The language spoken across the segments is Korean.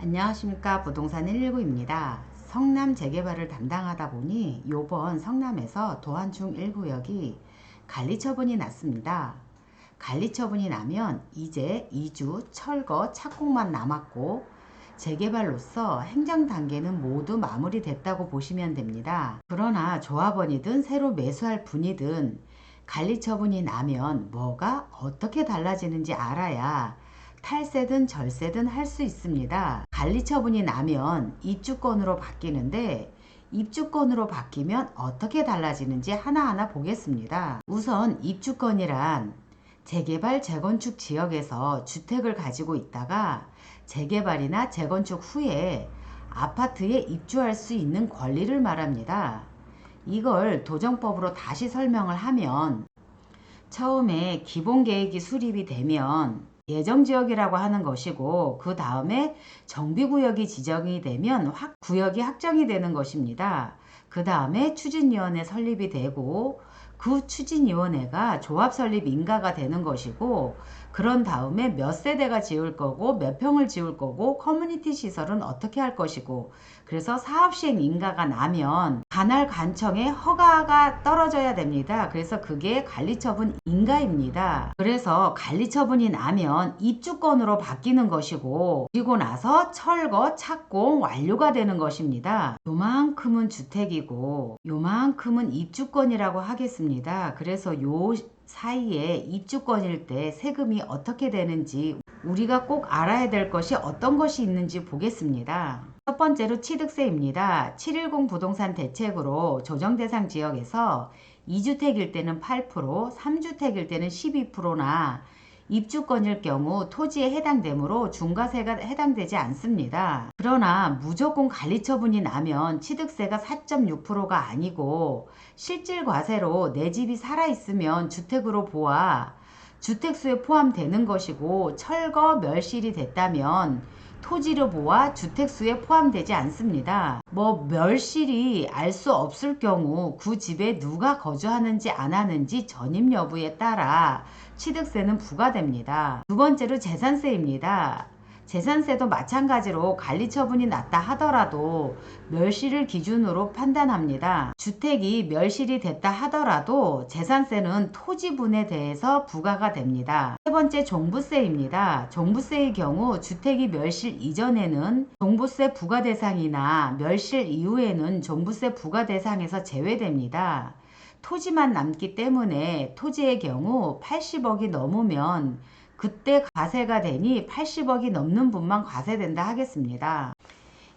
안녕하십니까 부동산 119입니다. 성남 재개발을 담당하다 보니 요번 성남에서 도안중 1구역이 관리 처분이 났습니다. 관리 처분이 나면 이제 이주 철거 착공만 남았고 재개발로서 행정 단계는 모두 마무리됐다고 보시면 됩니다. 그러나 조합원이든 새로 매수할 분이든 관리 처분이 나면 뭐가 어떻게 달라지는지 알아야 탈세든 절세든 할 수 있습니다. 관리 처분이 나면 입주권으로 바뀌는데 입주권으로 바뀌면 어떻게 달라지는지 하나하나 보겠습니다. 우선 입주권이란 재개발 재건축 지역에서 주택을 가지고 있다가 재개발이나 재건축 후에 아파트에 입주할 수 있는 권리를 말합니다. 이걸 도정법으로 다시 설명을 하면 처음에 기본 계획이 수립이 되면 예정 지역이라고 하는 것이고 그 다음에 정비 구역이 지정이 되면 확 구역이 확정이 되는 것입니다. 그 다음에 추진위원회 설립이 되고 그 추진위원회가 조합 설립 인가가 되는 것이고 그런 다음에 몇 세대가 지을 거고 몇 평을 지을 거고 커뮤니티 시설은 어떻게 할 것이고 그래서 사업 시행 인가가 나면 관할 관청에 허가가 떨어져야 됩니다. 그래서 그게 관리처분 인가입니다. 그래서 관리처분이 나면 입주권으로 바뀌는 것이고 그리고 나서 철거 착공 완료가 되는 것입니다. 요만큼은 주택이고 요만큼은 입주권이라고 하겠습니다. 그래서 요 사이에 입주권일 때 세금이 어떻게 되는지 우리가 꼭 알아야 될 것이 어떤 것이 있는지 보겠습니다. 첫 번째로 취득세입니다. 710 부동산 대책으로 조정 대상 지역에서 2주택일 때는 8%, 3주택일 때는 12%나 입주권일 경우 토지에 해당되므로 중과세가 해당되지 않습니다. 그러나 무조건 관리 처분이 나면 취득세가 4.6%가 아니고 실질 과세로 내 집이 살아 있으면 주택으로 보아 주택수에 포함되는 것이고 철거 멸실이 됐다면 토지로 보아 주택수에 포함되지 않습니다. 뭐 멸실이 알 수 없을 경우 그 집에 누가 거주하는지 안 하는지 전입 여부에 따라 취득세는 부과됩니다. 두 번째로 재산세입니다. 재산세도 마찬가지로 관리 처분이 났다 하더라도 멸실을 기준으로 판단합니다. 주택이 멸실이 됐다 하더라도 재산세는 토지분에 대해서 부과가 됩니다. 세 번째 종부세입니다. 종부세의 경우 주택이 멸실 이전에는 종부세 부과 대상이나 멸실 이후에는 종부세 부과 대상에서 제외됩니다. 토지만 남기 때문에 토지의 경우 80억이 넘으면 그때 과세가 되니 80억이 넘는 분만 과세된다 하겠습니다.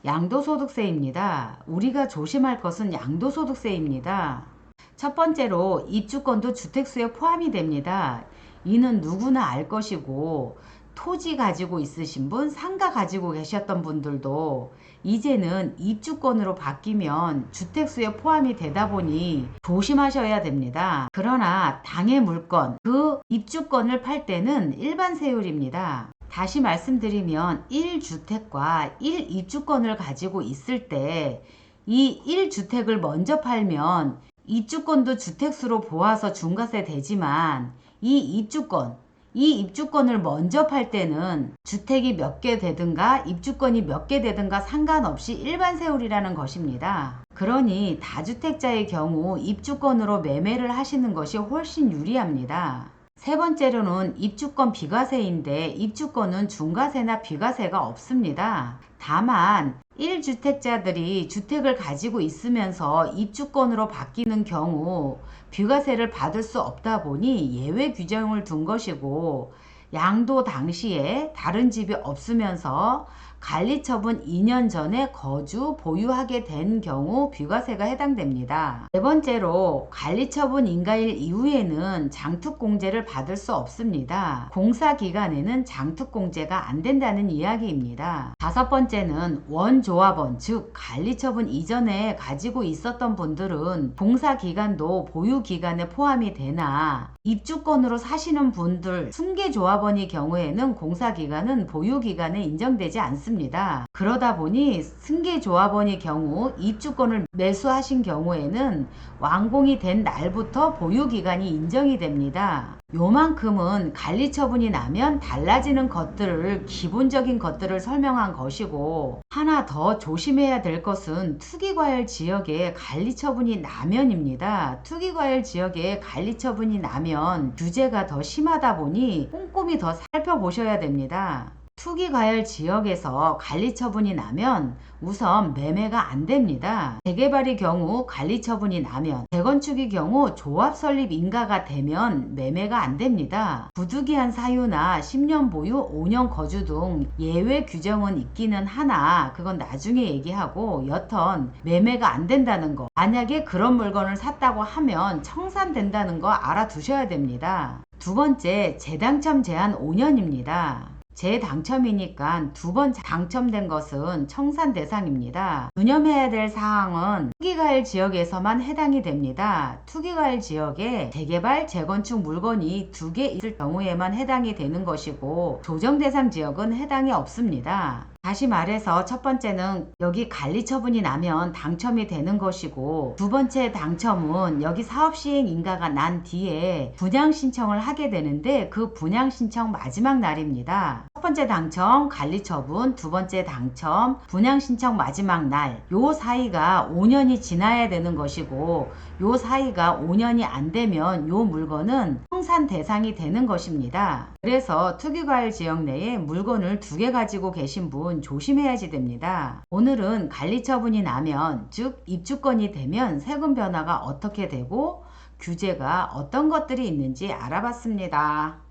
양도소득세입니다. 우리가 조심할 것은 양도소득세입니다. 첫 번째로 입주권도 주택수에 포함이 됩니다. 이는 누구나 알 것이고 토지 가지고 있으신 분, 상가 가지고 계셨던 분들도 이제는 입주권으로 바뀌면 주택수에 포함이 되다 보니 조심하셔야 됩니다. 그러나 당의 물건, 그 입주권을 팔 때는 일반 세율입니다. 다시 말씀드리면 1주택과 1입주권을 가지고 있을 때 이 1주택을 먼저 팔면 입주권도 주택수로 보아서 중과세 되지만 이 입주권, 이 입주권을 먼저 팔 때는 주택이 몇 개 되든가 입주권이 몇 개 되든가 상관없이 일반 세율이라는 것입니다. 그러니 다주택자의 경우 입주권으로 매매를 하시는 것이 훨씬 유리합니다. 세 번째로는 입주권 비과세인데 입주권은 중과세나 비과세가 없습니다. 다만 1주택자들이 주택을 가지고 있으면서 입주권으로 바뀌는 경우 비과세를 받을 수 없다 보니 예외 규정을 둔 것이고 양도 당시에 다른 집이 없으면서 관리처분 2년 전에 거주 보유하게 된 경우 비과세가 해당됩니다. 네 번째로 관리처분 인가일 이후에는 장특공제를 받을 수 없습니다. 공사 기간에는 장특공제가 안 된다는 이야기입니다. 다섯 번째는 원조합원 즉 관리처분 이전에 가지고 있었던 분들은 공사 기간도 보유 기간에 포함이 되나 입주권으로 사시는 분들 승계조합원의 경우에는 공사 기간은 보유 기간에 인정되지 않 습니다. 그러다 보니 승계조합원의 경우 입주권을 매수하신 경우에는 완공이 된 날부터 보유 기간이 인정이 됩니다. 요만큼은 관리 처분이 나면 달라지는 것들을 기본적인 것들을 설명한 것이고 하나 더 조심해야 될 것은 투기과열 지역에 관리 처분이 나면입니다. 투기과열 지역에 관리 처분이 나면 규제가 더 심하다 보니 꼼꼼히 더 살펴보셔야 됩니다. 투기과열 지역에서 관리 처분이 나면 우선 매매가 안 됩니다. 재개발의 경우 관리 처분이 나면 재건축의 경우 조합 설립 인가가 되면 매매가 안 됩니다. 부득이한 사유나 10년 보유, 5년 거주 등 예외 규정은 있기는 하나 그건 나중에 얘기하고 여턴 매매가 안 된다는 거 만약에 그런 물건을 샀다고 하면 청산된다는 거 알아두셔야 됩니다. 두 번째 재당첨 제한 5년입니다. 재당첨이니까 두 번 당첨된 것은 청산 대상입니다. 유념해야 될 사항은 투기가일 지역에서만 해당이 됩니다. 투기가일 지역에 재개발, 재건축 물건이 두 개 있을 경우에만 해당이 되는 것이고 조정 대상 지역은 해당이 없습니다. 다시 말해서 첫 번째는 여기 관리 처분이 나면 당첨이 되는 것이고 두 번째 당첨은 여기 사업 시행 인가가 난 뒤에 분양 신청을 하게 되는데 그 분양 신청 마지막 날입니다. 첫 번째 당첨 관리 처분, 두 번째 당첨 분양 신청 마지막 날. 요 사이가 5년이 지나야 되는 것이고 요 사이가 5년이 안 되면 요 물건은 청산 대상이 되는 것입니다. 그래서 투기과열 지역 내에 물건을 두 개 가지고 계신 분 조심해야지 됩니다. 오늘은 관리 처분이 나면 즉 입주권이 되면 세금 변화가 어떻게 되고 규제가 어떤 것들이 있는지 알아봤습니다.